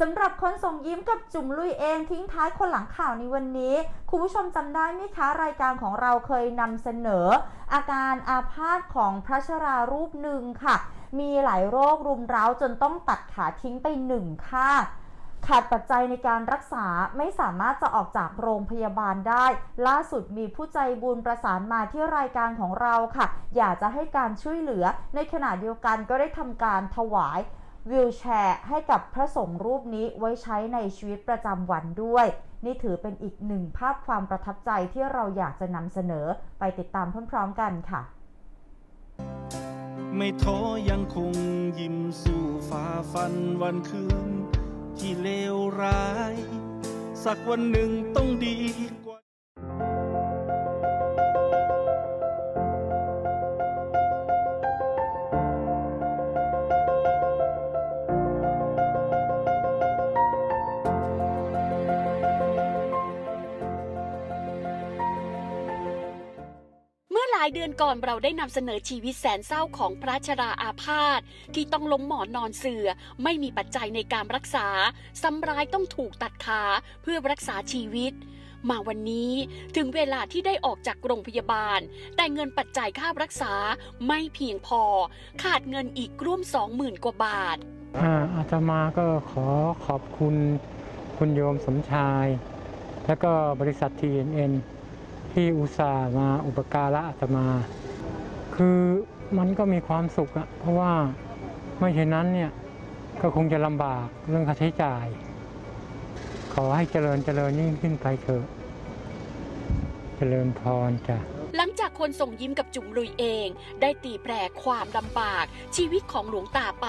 สำหรับคนส่งยิ้มกับจุ๋มลุยเองทิ้งท้ายคนหลังข่าวในวันนี้ คุณผู้ชมจำได้ไหมคะรายการของเราเคยนำเสนอ อาการอาพาธของพระชรารูปหนึ่งค่ะ มีหลายโรครุมเร้าจนต้องตัดขาทิ้งไปหนึ่งข้างขาดปัจจัยในการรักษาไม่สามารถจะออกจากโรงพยาบาลได้ ล่าสุดมีผู้ใจบุญประสานมาที่รายการของเราค่ะ อยากจะให้การช่วยเหลือในขณะเดียวกันก็ได้ทำการถวาย วิวแชร์ให้กับพระสงฆ์รูปนี้ไว้ใช้ในชีวิตประจำวันด้วย นี่ถือเป็นอีกหนึ่งภาพความประทับใจที่เราอยากจะนำเสนอไปติดตามพร้อมๆกันค่ะ ไม่ท้อยังคงยิ้มสู้ฝ่าฟันวันคืน ที่เลวร้าย สักวันหนึ่งต้องดีาเมื่อหลายเดือนก่อนเราได้นำเสนอชีวิตแสนเศร้าของพระชราอาพาธที่ต้องล้มหมอนนอนเสือ ไม่มีปัจจัยในการรักษาซ้ำร้ายต้องถูกตัดขาเพื่อรักษาชีวิต มาวันนี้ถึงเวลาที่ได้ออกจากโรงพยาบาล แต่เงินปัจจัยค่ารักษาไม่เพียงพอ ขาดเงินอีกร่วมสองหมื่นกว่าบาทอาตมาก็ขอขอบคุณคุณโยมสมชาย แล้วก็บริษัท TNN ที่อุตส่าห์มาอุปการะอาตมา คือมันก็มีความสุขอะเพราะว่าไม่เช่นนั้นเนี่ยก็คงจะลำบากเรื่องค่าใช้จ่าย ขอให้เจริญเจริญยิ่งขึ้นไปเถอะ เจริญพรจ้ะ คนส่งยิ้มกับจุ๋มลุยเอง ได้ตีแปรความลำบาก ชีวิตของหลวงตาไป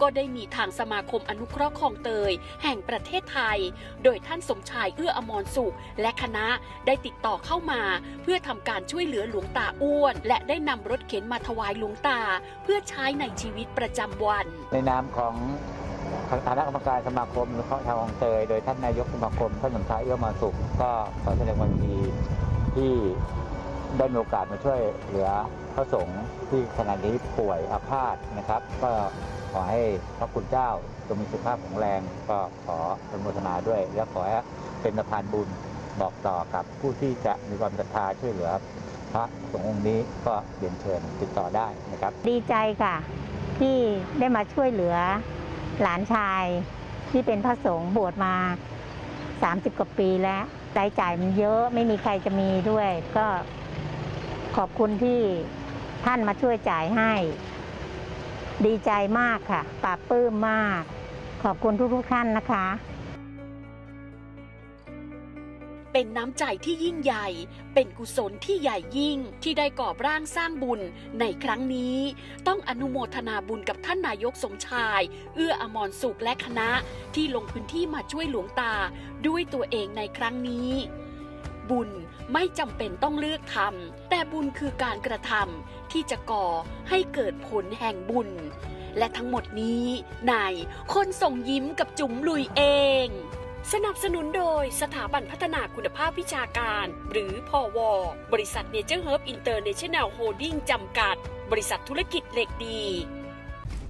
ก็ได้มีทางสมาคมอนุเคราะห์คลองเตย แห่งประเทศไทย โดยท่านสมชายเอื้ออมรสุข และคณะได้ติดต่อเข้ามา เพื่อทำการช่วยเหลือหลวงตาอ้วน และได้นำรถเข็นมาถวายหลวงตา เพื่อใช้ในชีวิตประจำวัน ในนามของคณะกรรมการสมาคมนุเคราะห์ชาวคลองเตย โดยท่านนายกสมาคมท่านสมชายเอื้อมาสุขก็ขอแสดงความยินดีที่ ได้มีโอกาสมาช่วยเหลือพระสงฆ์ที่ขณะนี้ป่วยอาพาธนะครับ ก็ขอให้พระคุณเจ้าจงมีสุขภาพแข็งแรง ก็ขออนุโมทนาด้วย และขอให้เป็นสะพานบุญบอกต่อกับผู้ที่จะมีความศรัทธาช่วยเหลือพระสงฆ์องค์นี้ก็เรียนเชิญติดต่อได้นะครับ ดีใจค่ะ ที่ได้มาช่วยเหลือหลานชายที่เป็นพระสงฆ์บวชมา 30 กว่าปีแล้วรายจ่ายมันเยอะไม่มีใครจะมีด้วย ก็ ขอบคุณที่ท่านมาช่วยจ่ายให้ ดีใจมากค่ะปลาบปลื้มมาก ขอบคุณทุกๆท่านนะคะ เป็นน้ำใจที่ยิ่งใหญ่ เป็นกุศลที่ใหญ่ยิ่งที่ได้ก่อบร่างสร้างบุญในครั้งนี้ ต้องอนุโมทนาบุญกับท่านนายกสมชาย เอื้ออมรสุขและคณะที่ลงพื้นที่มาช่วยหลวงตาด้วยตัวเองในครั้งนี้ บุญไม่จำเป็นต้องเลือกทำแต่บุญคือการกระทำที่จะก่อให้เกิดผลแห่งบุญ และทั้งหมดนี้ในคนส่งยิ้มกับจุ๋มลุยเอง สนับสนุนโดยสถาบันพัฒนาคุณภาพวิชาการ หรือพอวบริษัทเนเจอร์เฮิร์บอินเตอร์เนชั่นแนลโฮลดิ้งจำกัด บริษัทธุรกิจเหล็กดี